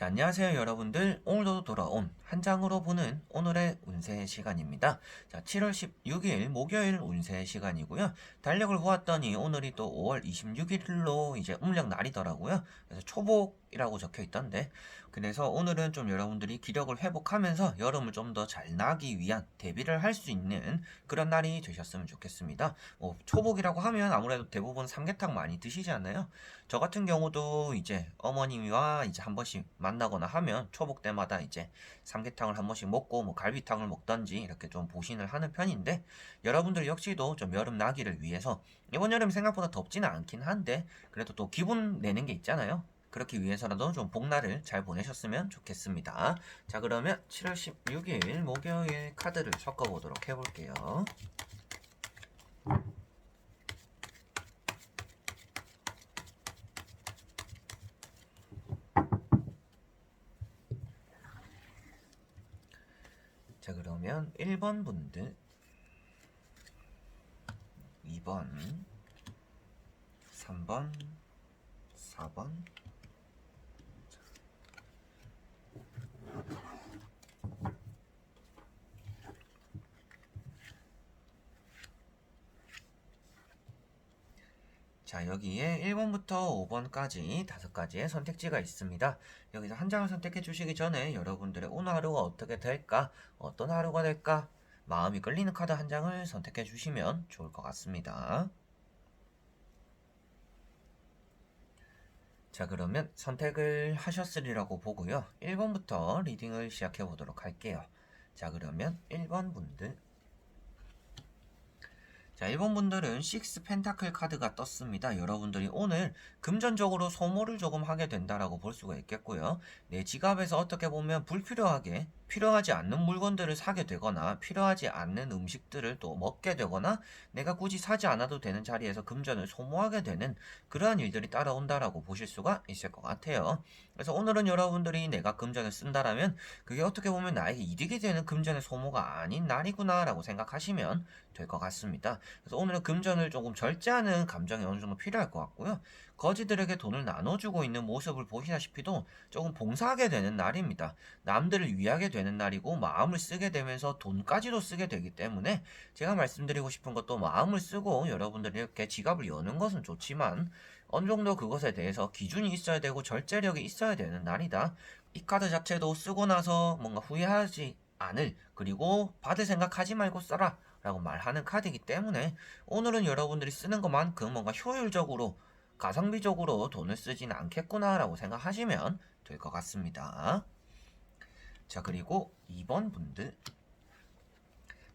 자, 안녕하세요, 여러분들. 오늘도 돌아온 한 장으로 보는 오늘의 운세 시간입니다. 자, 7월 16일 목요일 운세 시간이고요. 달력을 보았더니 오늘이 또 5월 26일로 이제 음력 날이더라고요. 그래서 초복이라고 적혀 있던데. 그래서 오늘은 좀 여러분들이 기력을 회복하면서 여름을 좀 더 잘 나기 위한 대비를 할 수 있는 그런 날이 되셨으면 좋겠습니다. 뭐, 초복이라고 하면 아무래도 대부분 삼계탕 많이 드시지 않나요? 저 같은 경우도 이제 어머님과 이제 한 번씩 만나거나 하면 초복 때마다 이제 삼계탕을 한 번씩 먹고 뭐 갈비탕을 먹던지 이렇게 좀 보신을 하는 편인데 여러분들 역시도 좀 여름 나기를 위해서 이번 여름 생각보다 덥지는 않긴 한데 그래도 또 기분 내는 게 있잖아요. 그렇기 위해서라도 좀 복날을 잘 보내셨으면 좋겠습니다. 자 그러면 7월 16일 목요일 카드를 섞어 보도록 해볼게요. 자 그러면 1번 분들 2번 3번 4번 자, 여기에 1번부터 5번까지 다섯 가지의 선택지가 있습니다. 여기서 한 장을 선택해 주시기 전에 여러분들의 오늘 하루가 어떻게 될까? 어떤 하루가 될까? 마음이 끌리는 카드 한 장을 선택해 주시면 좋을 것 같습니다. 자, 그러면 선택을 하셨으리라고 보고요. 1번부터 리딩을 시작해 보도록 할게요. 자, 그러면 1번 분들 자, 1번 분들은 6 펜타클 카드가 떴습니다. 여러분들이 오늘 금전적으로 소모를 조금 하게 된다라고 볼 수가 있겠고요. 내 지갑에서 어떻게 보면 불필요하게 필요하지 않는 물건들을 사게 되거나 필요하지 않는 음식들을 또 먹게 되거나 내가 굳이 사지 않아도 되는 자리에서 금전을 소모하게 되는 그러한 일들이 따라온다라고 보실 수가 있을 것 같아요. 그래서 오늘은 여러분들이 내가 금전을 쓴다라면 그게 어떻게 보면 나에게 이득이 되는 금전의 소모가 아닌 날이구나라고 생각하시면 될 것 같습니다. 그래서 오늘은 금전을 조금 절제하는 감정이 어느 정도 필요할 것 같고요. 거지들에게 돈을 나눠주고 있는 모습을 보시다시피도 조금 봉사하게 되는 날입니다. 남들을 위하게 되는 날이고 마음을 쓰게 되면서 돈까지도 쓰게 되기 때문에 제가 말씀드리고 싶은 것도 마음을 쓰고 여러분들이 이렇게 지갑을 여는 것은 좋지만 어느 정도 그것에 대해서 기준이 있어야 되고 절제력이 있어야 되는 날이다. 이 카드 자체도 쓰고 나서 뭔가 후회하지 않을 그리고 받을 생각하지 말고 써라 라고 말하는 카드이기 때문에 오늘은 여러분들이 쓰는 것만큼 뭔가 효율적으로 가성비적으로 돈을 쓰진 않겠구나라고 생각하시면 될 것 같습니다. 자, 그리고 2번 분들.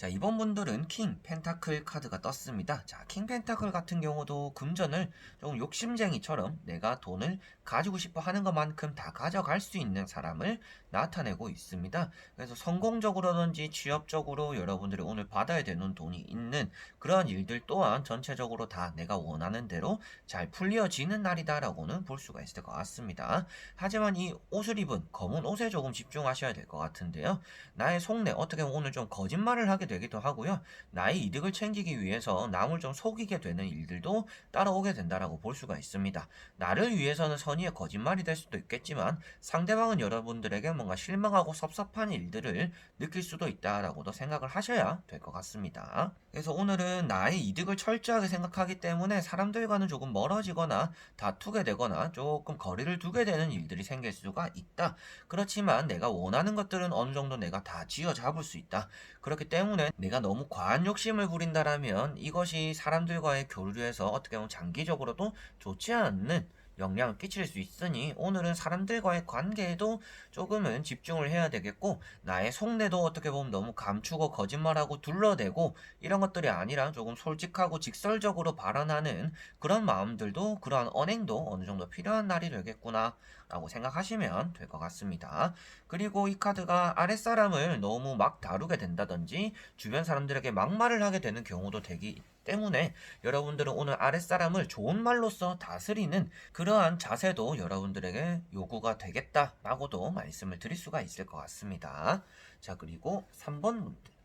자, 이번 분들은 킹 펜타클 카드가 떴습니다. 자, 킹 펜타클 같은 경우도 금전을 조금 욕심쟁이처럼 내가 돈을 가지고 싶어 하는 것만큼 다 가져갈 수 있는 사람을 나타내고 있습니다. 그래서 성공적으로든지 취업적으로 여러분들이 오늘 받아야 되는 돈이 있는 그러한 일들 또한 전체적으로 다 내가 원하는 대로 잘 풀려지는 날이다라고는 볼 수가 있을 것 같습니다. 하지만 이 옷을 입은 검은 옷에 조금 집중하셔야 될 것 같은데요. 나의 속내 어떻게 보면 오늘 좀 거짓말을 하게 되기도 하고요. 나의 이득을 챙기기 위해서 남을 좀 속이게 되는 일들도 따라오게 된다라고 볼 수가 있습니다. 나를 위해서는 선의의 거짓말이 될 수도 있겠지만 상대방은 여러분들에게 뭔가 실망하고 섭섭한 일들을 느낄 수도 있다라고도 생각을 하셔야 될 것 같습니다. 그래서 오늘은 나의 이득을 철저하게 생각하기 때문에 사람들과는 조금 멀어지거나 다투게 되거나 조금 거리를 두게 되는 일들이 생길 수가 있다. 그렇지만 내가 원하는 것들은 어느 정도 내가 다 쥐어 잡을 수 있다. 그렇기 때문에 내가 너무 과한 욕심을 부린다라면 이것이 사람들과의 교류에서 어떻게 보면 장기적으로도 좋지 않는 영향을 끼칠 수 있으니 오늘은 사람들과의 관계에도 조금은 집중을 해야 되겠고 나의 속내도 어떻게 보면 너무 감추고 거짓말하고 둘러대고 이런 것들이 아니라 조금 솔직하고 직설적으로 발언하는 그런 마음들도 그러한 언행도 어느 정도 필요한 날이 되겠구나 라고 생각하시면 될 것 같습니다. 그리고 이 카드가 아랫사람을 너무 막 다루게 된다든지 주변 사람들에게 막말을 하게 되는 경우도 되기 때문에 여러분들은 오늘 아랫사람을 좋은 말로써 다스리는 그러한 자세도 여러분들에게 요구가 되겠다라고도 말씀을 드릴 수가 있을 것 같습니다. 자, 그리고 3번 분들.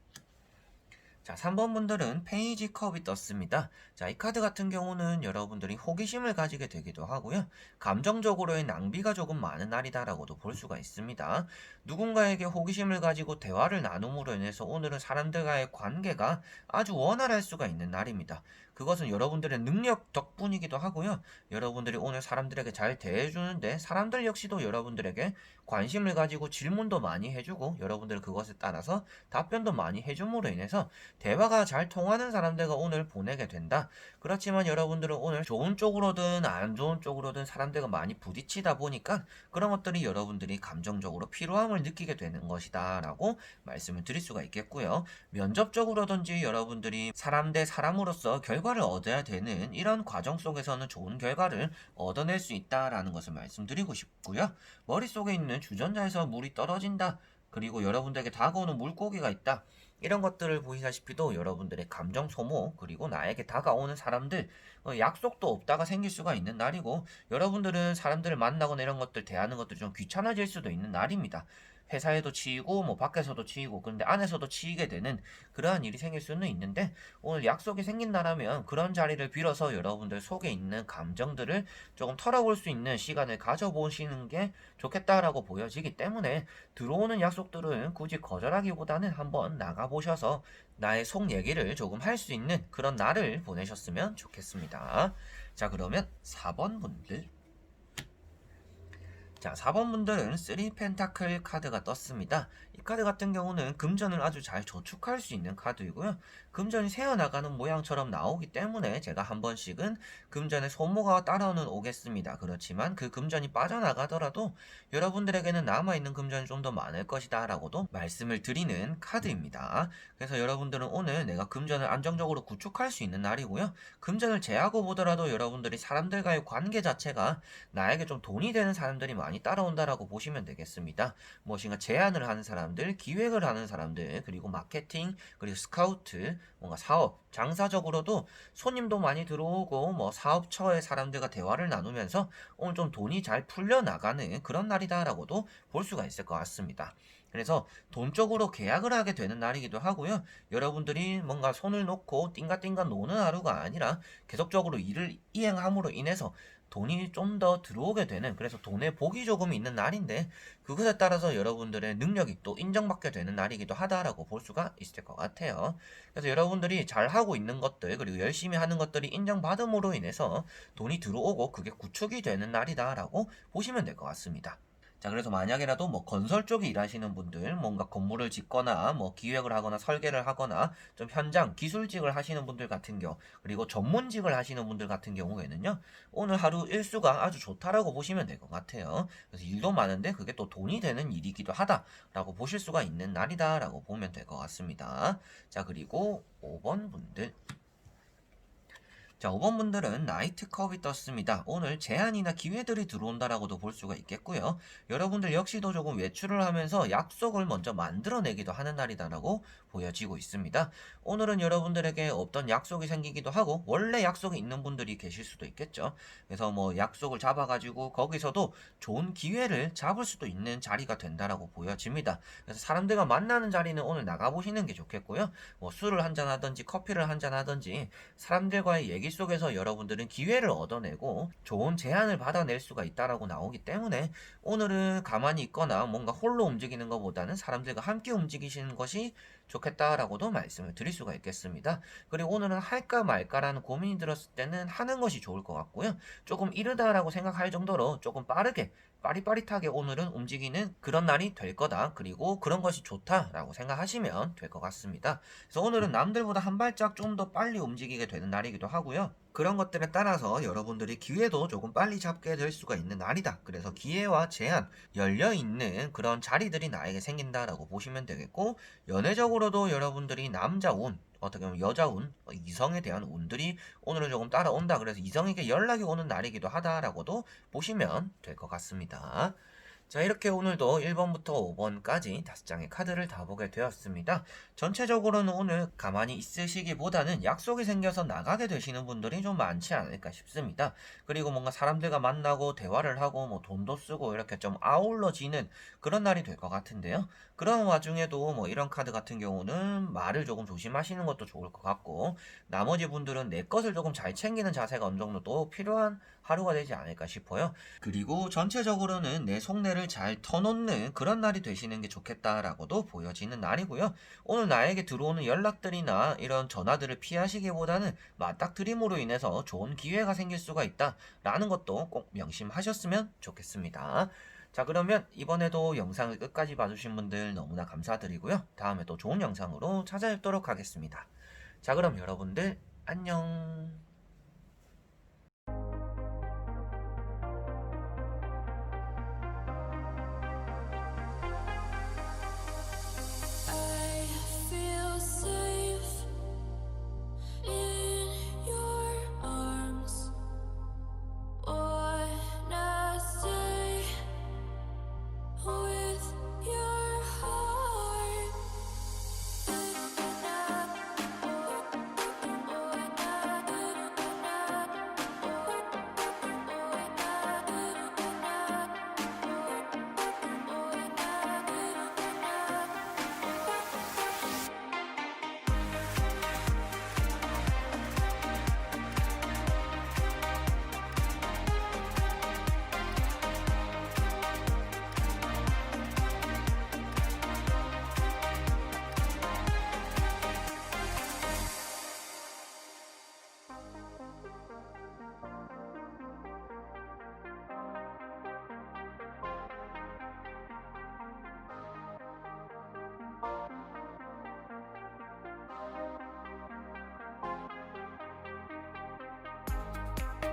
자, 3번 분들은 페이지 컵이 떴습니다. 자, 이 카드 같은 경우는 여러분들이 호기심을 가지게 되기도 하고요. 감정적으로의 낭비가 조금 많은 날이다라고도 볼 수가 있습니다. 누군가에게 호기심을 가지고 대화를 나눔으로 인해서 오늘은 사람들과의 관계가 아주 원활할 수가 있는 날입니다. 그것은 여러분들의 능력 덕분이기도 하고요. 여러분들이 오늘 사람들에게 잘 대해주는데 사람들 역시도 여러분들에게 관심을 가지고 질문도 많이 해주고 여러분들 그것에 따라서 답변도 많이 해줌으로 인해서 대화가 잘 통하는 사람들과 오늘 보내게 된다. 그렇지만 여러분들은 오늘 좋은 쪽으로든 안 좋은 쪽으로든 사람들과 많이 부딪히다 보니까 그런 것들이 여러분들이 감정적으로 피로함을 느끼게 되는 것이다 라고 말씀을 드릴 수가 있겠고요. 면접적으로든지 여러분들이 사람 대 사람으로서 결과를 얻어야 되는 이런 과정 속에서는 좋은 결과를 얻어낼 수 있다라는 것을 말씀드리고 싶고요. 머릿속에 있는 주전자에서 물이 떨어진다. 그리고 여러분들에게 다가오는 물고기가 있다. 이런 것들을 보시다시피도 여러분들의 감정 소모 그리고 나에게 다가오는 사람들 어, 약속도 없다가 생길 수가 있는 날이고 여러분들은 사람들을 만나거나 이런 것들 대하는 것들이 좀 귀찮아질 수도 있는 날입니다. 회사에도 치이고 뭐 밖에서도 치이고 그런데 안에서도 치이게 되는 그러한 일이 생길 수는 있는데 오늘 약속이 생긴다라면 그런 자리를 빌어서 여러분들 속에 있는 감정들을 조금 털어볼 수 있는 시간을 가져보시는 게 좋겠다라고 보여지기 때문에 들어오는 약속들은 굳이 거절하기보다는 한번 나가보셔서 나의 속 얘기를 조금 할 수 있는 그런 날을 보내셨으면 좋겠습니다. 자, 그러면 4번 분들. 자, 4번 분들은 3 펜타클 카드가 떴습니다. 이 카드 같은 경우는 금전을 아주 잘 저축할 수 있는 카드이고요. 금전이 새어나가는 모양처럼 나오기 때문에 제가 한 번씩은 금전의 소모가 따라오는 오겠습니다. 그렇지만 그 금전이 빠져나가더라도 여러분들에게는 남아있는 금전이 좀 더 많을 것이다 라고도 말씀을 드리는 카드입니다. 그래서 여러분들은 오늘 내가 금전을 안정적으로 구축할 수 있는 날이고요. 금전을 제하고 보더라도 여러분들이 사람들과의 관계 자체가 나에게 좀 돈이 되는 사람들이 많이 따라온다라고 보시면 되겠습니다. 무엇인가 제안을 하는 사람들, 기획을 하는 사람들, 그리고 마케팅, 그리고 스카우트, 뭔가 사업, 장사적으로도 손님도 많이 들어오고 뭐 사업처의 사람들과 대화를 나누면서 오늘 좀 돈이 잘 풀려나가는 그런 날이다라고도 볼 수가 있을 것 같습니다. 그래서 돈적으로 계약을 하게 되는 날이기도 하고요. 여러분들이 뭔가 손을 놓고 띵가띵가 노는 하루가 아니라 계속적으로 일을 이행함으로 인해서 돈이 좀 더 들어오게 되는 그래서 돈의 복이 조금 있는 날인데 그것에 따라서 여러분들의 능력이 또 인정받게 되는 날이기도 하다라고 볼 수가 있을 것 같아요. 그래서 여러분들이 잘 하고 있는 것들 그리고 열심히 하는 것들이 인정받음으로 인해서 돈이 들어오고 그게 구축이 되는 날이다라고 보시면 될 것 같습니다. 자, 그래서 만약에라도 뭐 건설 쪽에 일하시는 분들, 뭔가 건물을 짓거나 뭐 기획을 하거나 설계를 하거나 좀 현장 기술직을 하시는 분들 같은 경우, 그리고 전문직을 하시는 분들 같은 경우에는요, 오늘 하루 일수가 아주 좋다라고 보시면 될 것 같아요. 그래서 일도 많은데 그게 또 돈이 되는 일이기도 하다라고 보실 수가 있는 날이다라고 보면 될 것 같습니다. 자, 그리고 5번 분들. 자, 5번 분들은 나이트 컵이 떴습니다. 오늘 제안이나 기회들이 들어온다라고도 볼 수가 있겠고요. 여러분들 역시도 조금 외출을 하면서 약속을 먼저 만들어내기도 하는 날이다라고 보여지고 있습니다. 오늘은 여러분들에게 없던 약속이 생기기도 하고 원래 약속이 있는 분들이 계실 수도 있겠죠. 그래서 뭐 약속을 잡아가지고 거기서도 좋은 기회를 잡을 수도 있는 자리가 된다라고 보여집니다. 그래서 사람들과 만나는 자리는 오늘 나가보시는 게 좋겠고요. 뭐 술을 한잔 하든지 커피를 한잔 하든지 사람들과의 얘기 속에서 여러분들은 기회를 얻어내고 좋은 제안을 받아낼 수가 있다라고 나오기 때문에 오늘은 가만히 있거나 뭔가 홀로 움직이는 것보다는 사람들과 함께 움직이시는 것이 좋겠다라고도 말씀을 드릴 수가 있겠습니다. 그리고 오늘은 할까 말까라는 고민이 들었을 때는 하는 것이 좋을 것 같고요. 조금 이르다라고 생각할 정도로 조금 빠르게 빠릿빠릿하게 오늘은 움직이는 그런 날이 될 거다. 그리고 그런 것이 좋다라고 생각하시면 될 것 같습니다. 그래서 오늘은 남들보다 한 발짝 좀 더 빨리 움직이게 되는 날이기도 하고요. 그런 것들에 따라서 여러분들이 기회도 조금 빨리 잡게 될 수가 있는 날이다. 그래서 기회와 제한, 열려있는 그런 자리들이 나에게 생긴다라고 보시면 되겠고, 연애적으로도 여러분들이 남자 운, 어떻게 보면 여자 운, 어, 이성에 대한 운들이 오늘은 조금 따라온다. 그래서 이성에게 연락이 오는 날이기도 하다라고도 보시면 될 것 같습니다. 자, 이렇게 오늘도 1번부터 5번까지 5장의 카드를 다 보게 되었습니다. 전체적으로는 오늘 가만히 있으시기보다는 약속이 생겨서 나가게 되시는 분들이 좀 많지 않을까 싶습니다. 그리고 뭔가 사람들과 만나고 대화를 하고 뭐 돈도 쓰고 이렇게 좀 아울러지는 그런 날이 될 것 같은데요. 그런 와중에도 뭐 이런 카드 같은 경우는 말을 조금 조심하시는 것도 좋을 것 같고 나머지 분들은 내 것을 조금 잘 챙기는 자세가 어느 정도 또 필요한 하루가 되지 않을까 싶어요. 그리고 전체적으로는 내 속내 를 잘 터놓는 그런 날이 되시는 게 좋겠다라고도 보여지는 날이고요. 오늘 나에게 들어오는 연락들이나 이런 전화들을 피하시기보다는 맞닥뜨림으로 인해서 좋은 기회가 생길 수가 있다라는 것도 꼭 명심하셨으면 좋겠습니다. 자, 그러면 이번에도 영상을 끝까지 봐주신 분들 너무나 감사드리고요. 다음에 또 좋은 영상으로 찾아뵙도록 하겠습니다. 자, 그럼 여러분들 안녕.